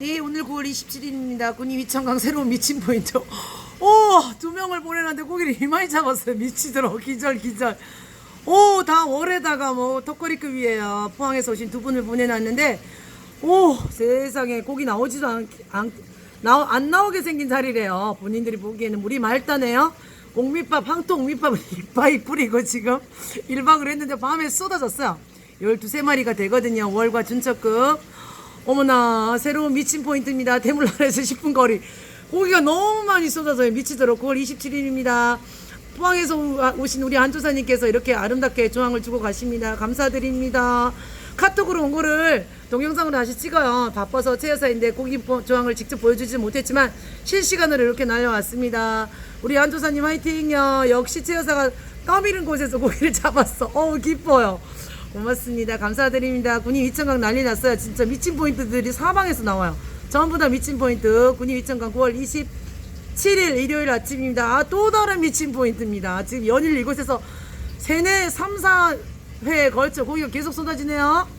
네, 오늘 9월 27일입니다. 군이 위천강 새로운 미친 포인트. 오, 두 명을 보내놨는데 고기를 이마이 잡았어요. 미치도록 기절 기절. 오, 다 월에다가 뭐 턱걸이급 위에요. 포항에서 오신 두 분을 보내놨는데, 오, 세상에 고기 나오지도 않, 않, 나, 안 나오게 생긴 자리래요. 본인들이 보기에는 물이 맑다네요. 한통 밑밥을 이빠이 뿌리고 지금 1박을 했는데 밤에 쏟아졌어요. 12, 마리가 되거든요. 월과 준척급. 어머나 새로운 미친 포인트입니다. 대물란에서 10분 거리. 고기가 너무 많이 쏟아져요. 미치도록 9월 27일입니다. 포항에서 오- 오신 우리 안조사님께서 이렇게 아름답게 조항을 주고 가십니다. 감사드립니다. 카톡으로 온 거를 동영상으로 다시 찍어요. 바빠서 최 여사인데 고기 보- 조항을 직접 보여주지 못했지만 실시간으로 이렇게 날려왔습니다. 우리 안조사님 화이팅요. 역시 최 여사가 떠미른 곳에서 고기를 잡았어. 어우 기뻐요. 고맙습니다. 감사드립니다. 군인 위천강 난리 났어요. 진짜 미친 포인트들이 사방에서 나와요. 전부 다 미친 포인트. 군인 위천강 9월 27일 일요일 아침입니다. 아, 또 다른 미친 포인트입니다. 지금 연일 이곳에서 세네 3, 4회에 걸쳐 고기가 계속 쏟아지네요.